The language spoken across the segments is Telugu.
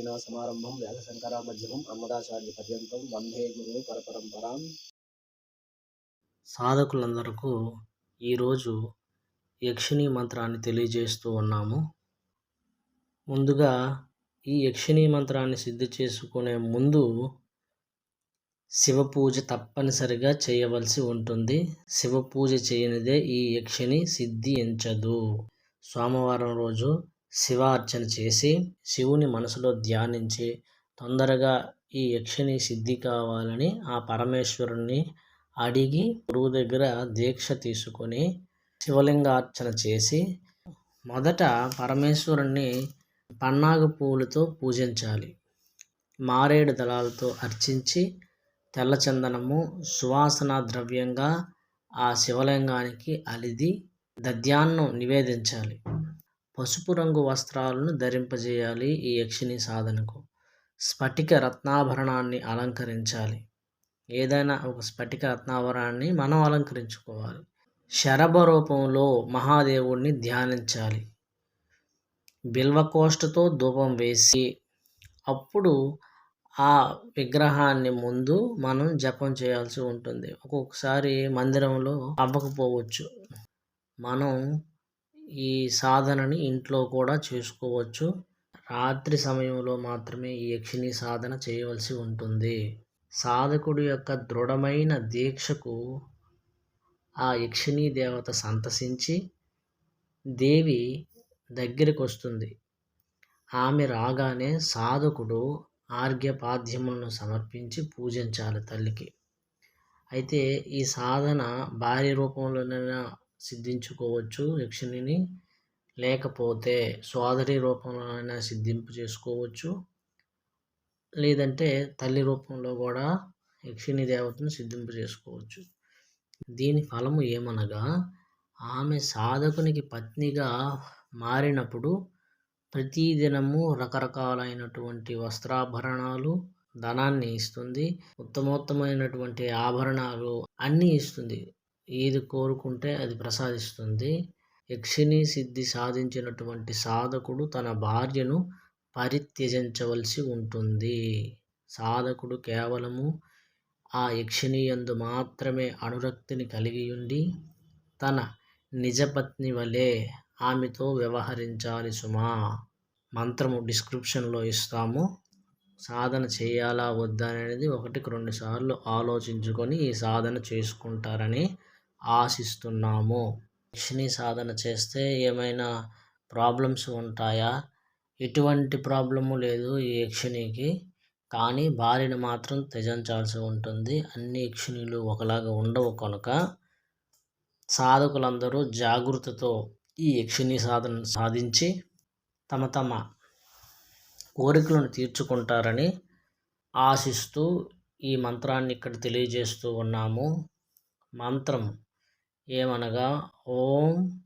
నారాయణాసమారంభం వ్యాసశంకరామధ్యమం అన్నదాచార్య పర్యంతం వందే గురు పరపరంపరాం. సాధకులందరకు ఈరోజు యక్షిణీ మంత్రాన్ని తెలియజేస్తూ ఉన్నాము. ముందుగా ఈ యక్షిణీ మంత్రాన్ని సిద్ధి చేసుకునే ముందు శివ పూజ తప్పనిసరిగా చేయవలసి ఉంటుంది. శివ పూజ చేయనిదే ఈ యక్షిని సిద్ధించదు సోమవారం రోజు శివార్చన చేసి శివుని మనసులో ధ్యానించి తొందరగా ఈ యక్షిని సిద్ధి కావాలని ఆ పరమేశ్వరుణ్ణి అడిగి గురువు దగ్గర దీక్ష తీసుకొని శివలింగార్చన చేసి మొదట పరమేశ్వరుణ్ణి పన్నాగ పువ్వులతో పూజించాలి. మారేడు దళాలతో అర్చించి తెల్లచందనము సువాసన ద్రవ్యంగా ఆ శివలింగానికి అలిది దద్యాన్నం నివేదించాలి. పసుపు రంగు వస్త్రాలను ధరింపజేయాలి ఈ యక్షిని సాధనకు. స్ఫటిక రత్నాభరణాన్ని అలంకరించాలి. ఏదైనా ఒక స్ఫటిక రత్నాభరణాన్ని మనం అలంకరించుకోవాలి. శరభ రూపంలో మహాదేవుణ్ణి ధ్యానించాలి. బిల్వకోష్టతో ధూపం వేసి అప్పుడు ఆ విగ్రహాన్ని ముందు మనం జపం చేయాల్సి ఉంటుంది. ఒక్కొక్కసారి మందిరంలో అవ్వకపోవచ్చు. మనం ఈ సాధనని ఇంట్లో కూడా చేసుకోవచ్చు. రాత్రి సమయంలో మాత్రమే ఈ యక్షిణి సాధన చేయవలసి ఉంటుంది. సాధకుడి యొక్క దృఢమైన దీక్షకు ఆ యక్షిణీ దేవత సంతసించి దేవి దగ్గరికి వస్తుంది. ఆమె రాగానే సాధకుడు ఆర్ఘ్యపాద్యములను సమర్పించి పూజించాలి తల్లికి. అయితే ఈ సాధన భార్య రూపంలోనైనా సిద్ధించుకోవచ్చు యక్షిణిని లేకపోతే సోదరి రూపంలో అయినా సిద్ధింపు చేసుకోవచ్చు. లేదంటే తల్లి రూపంలో కూడా యక్షిణి దేవతను సిద్ధింపు చేసుకోవచ్చు. దీని ఫలము ఏమనగా ఆమె సాధకునికి పత్నిగా మారినప్పుడు ప్రతిదినము రకరకాలైనటువంటి వస్త్రాభరణాలు ధనాన్ని ఇస్తుంది ఉత్తమోత్తమైనటువంటి ఆభరణాలు అన్నీ ఇస్తుంది. ఏది కోరుకుంటే అది ప్రసాదిస్తుంది. యక్షిణి సిద్ధి సాధించినటువంటి సాధకుడు తన భార్యను పరిత్యజించవలసి ఉంటుంది. సాధకుడు కేవలము ఆ యక్షిణి యందు మాత్రమే అనురక్తిని కలిగి ఉండి తన నిజపత్ని వలె ఆమెతో వ్యవహరించాలి సుమా. మంత్రము డిస్క్రిప్షన్లో ఇస్తాము. సాధన చేయాలా వద్దా అనేది ఒకటికి రెండు సార్లు ఆలోచించుకొని ఈ సాధన చేసుకుంటారని ఆశిస్తున్నాము. యక్షిణి సాధన చేస్తే ఏమైనా ప్రాబ్లమ్స్ ఉంటాయా? ఎటువంటి ప్రాబ్లము లేదు ఈ యక్షిణికి. కానీ భార్యను మాత్రం త్యజించాల్సి ఉంటుంది. అన్ని యక్షిణీలు ఒకలాగా ఉండవు కనుక సాధకులందరూ జాగృతతో ఈ యక్షిణి సాధన సాధించి తమ తమ కోరికలను తీర్చుకుంటారని ఆశిస్తూ ఈ మంత్రాన్ని ఇక్కడ తెలియజేస్తూ ఉన్నాము. మంత్రం ఏమనగా? ఓం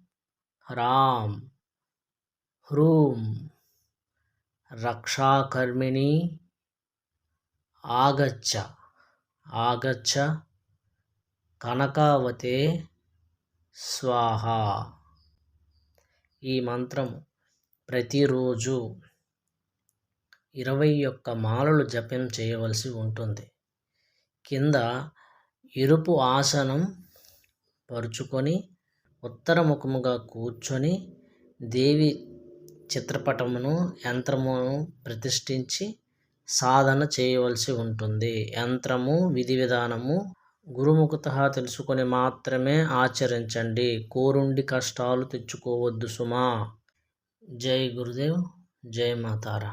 రామ్ హ్రూం రక్షాకర్మిణి ఆగచ్చ ఆగచ్చ కనకావతే స్వాహ. ఈ మంత్రం ప్రతిరోజు ఇరవై ఒక్క మాలలు జపం చేయవలసి ఉంటుంది. కింద ఎరుపు ఆసనం పరుచుకొని ఉత్తరముఖముగా కూర్చొని దేవి చిత్రపటమును యంత్రమును ప్రతిష్ఠించి సాధన చేయవలసి ఉంటుంది. యంత్రము విధి విధానము గురుముఖత తెలుసుకొని మాత్రమే ఆచరించండి. కోరుండి కష్టాలు తెచ్చుకోవద్దు సుమా. జై గురుదేవ్ జై మాతారా.